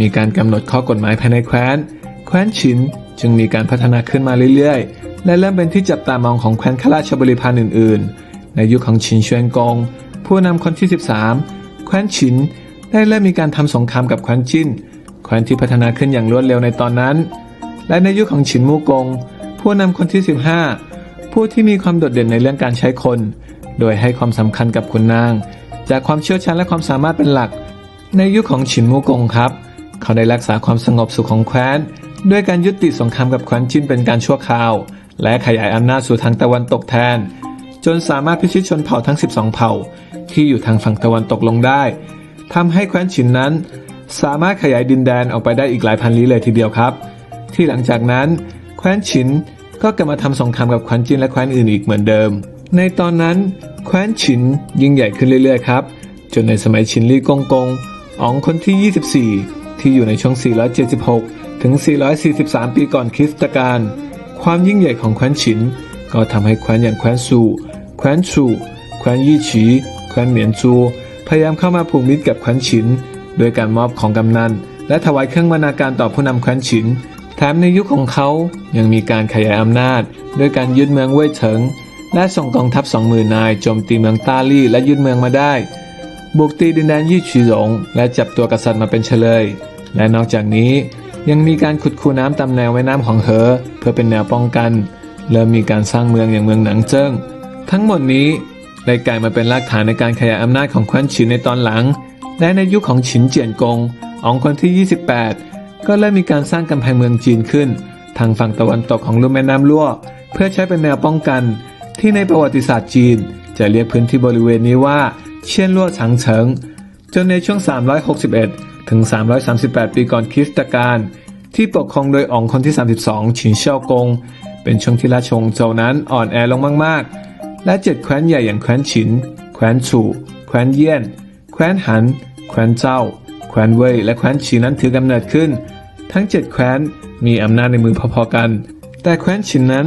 มีการกำหนดข้อกฎหมายภายในแคว้น แคว้นฉินจึงมีการพัฒนาขึ้นมาเรื่อยๆ และเริ่มเป็นที่จับตามองของแคว้นข้าราชบริพารอื่นๆ ในยุคของฉินเชวนกง ผู้นำคนที่ 13 แคว้นฉินได้เริ่มมีการทำสงครามกับแคว้นจินแคว้นที่พัฒนาขึ้นอย่างรวดเร็วในตอนนั้น และในยุคของฉินมู่กง ผู้นำคนที่ 15 ผู้ที่มีความโดดเด่นในเรื่องการใช้คน โดยให้ความสำคัญกับขุนนาง จากความเชี่ยวชาญและความสามารถเป็นหลัก ในยุคของฉินมู่กงครับ เขาได้รักษาความสงบสุขของแคว้น ด้วยการยุติสงครามกับแคว้นจินเป็นการชั่วคราว และขยายอำนาจสู่ทางตะวันตกแทน จนสามารถพิชิตชนเผ่าทั้ง 12 เผ่า ที่อยู่ทางฝั่งตะวันตกลงได้ทำให้แคว้นฉินนั้น สามารถขยายดินแดนออกไปได้อีกหลายพันลี้เลยทีเดียวครับ ที่หลังจากนั้นแคว้นฉินก็กลับมาทำสงครามกับแคว้นจินและแคว้นอื่นอีกเหมือนเดิม ในตอนนั้นแคว้นฉินยิ่งใหญ่ขึ้นเรื่อยๆครับจนในสมัยฉินลี่กงกงอ๋องคนที่ 24 ที่อยู่ในช่วง 476 ถึง 443 ปีก่อนคริสตกาล ความยิ่งใหญ่ของแคว้นฉิน ก็ทำให้แคว้นอย่างแคว้นซู แคว้นชู แคว้นยี่ฉี แคว้นเหมียนจู พยายามเข้ามาผูกมิตรกับแคว้นฉิน โดยการมอบของกำนัน และถวายเครื่องบรรณาการต่อผู้นำแคว้นฉิน แถมในยุคของเขายังมีการขยายอำนาจด้วยการยึดเมืองเว่ยเฉิง และส่งกองทัพสองหมื่นนายโจมตีเมืองต้าลี่และยึดเมืองมาได้ บุกตีดินแดนยี่ฉีหลง และจับตัวกษัตริย์มาเป็นเฉลย และนอกจากนี้ยังมีการขุดคูน้ำตามแนวแม่น้ำของเหอ เพื่อเป็นแนวป้องกัน เริ่มมีการสร้างเมืองอย่างเมืองหนังเจิ้ง ทั้งหมดนี้ได้กลายมาเป็นรากฐานในการขยายอำนาจของแคว้นฉินในตอนหลัง และในยุคของฉินเจียนกงอองคนที่ 28 ก็เริ่มมีการสร้างกำแพงเมืองจีนขึ้น ทางฝั่งตะวันตกของลุ่มแม่น้ำลั่วเพื่อใช้เป็นแนวป้องกัน ที่ในประวัติศาสตร์จีน จะเรียกพื้นที่บริเวณนี้ว่า เชียนลั่วฉางเฉิง จนในช่วง 361 ถึง 338 ปีก่อนคริสตกาลที่ปกครองโดยอ๋องคนที่ 32 ฉินเซี่ยวกง เป็นช่วงที่ราชวงศ์โจวนั้นอ่อนแอลงมาก ๆ และเจ็ดแคว้นใหญ่อย่างแคว้นฉิน แคว้นฉู่ แคว้นเยี่ยน แคว้นหัน แคว้นเจ้า แคว้นเว่ย และแคว้นฉีนั้นถือกำเนิดขึ้น ทั้งเจ็ดแคว้นมีอำนาจในมือพอๆกัน แต่แคว้นฉินนั้น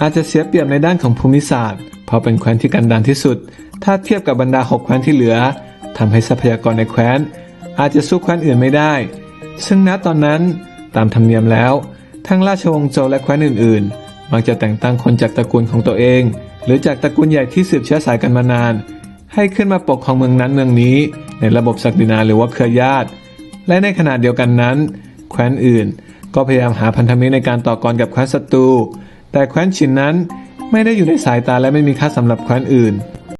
อาจจะเสียเปรียบในด้านของภูมิศาสตร์ เพราะเป็นแคว้นที่กันดารที่สุด ถ้าเทียบกับบรรดาหกแคว้นที่เหลือทำให้ทรัพยากรในแคว้น อาจจะสู้แคว้นอื่นไม่ได้ ซึ่งณตอนนั้นตามธรรมเนียมแล้ว ทั้งราชวงศ์โจวและแคว้นอื่นๆ มักจะแต่งตั้งคนจากตระกูลของตัวเอง หรือจากตระกูลใหญ่ที่สืบเชื้อสายกันมานาน ให้ขึ้นมาปกครองเมืองนั้นเมืองนี้ ในระบบศักดินาหรือว่าเครือญาติ และในขณะเดียวกันนั้น แคว้นอื่น ก็พยายามหาพันธมิตรในการต่อกรกับแคว้นศัตรู แต่แคว้นฉินนั้น ไม่ได้อยู่ในสายตาและไม่มีค่าสำหรับแคว้นอื่น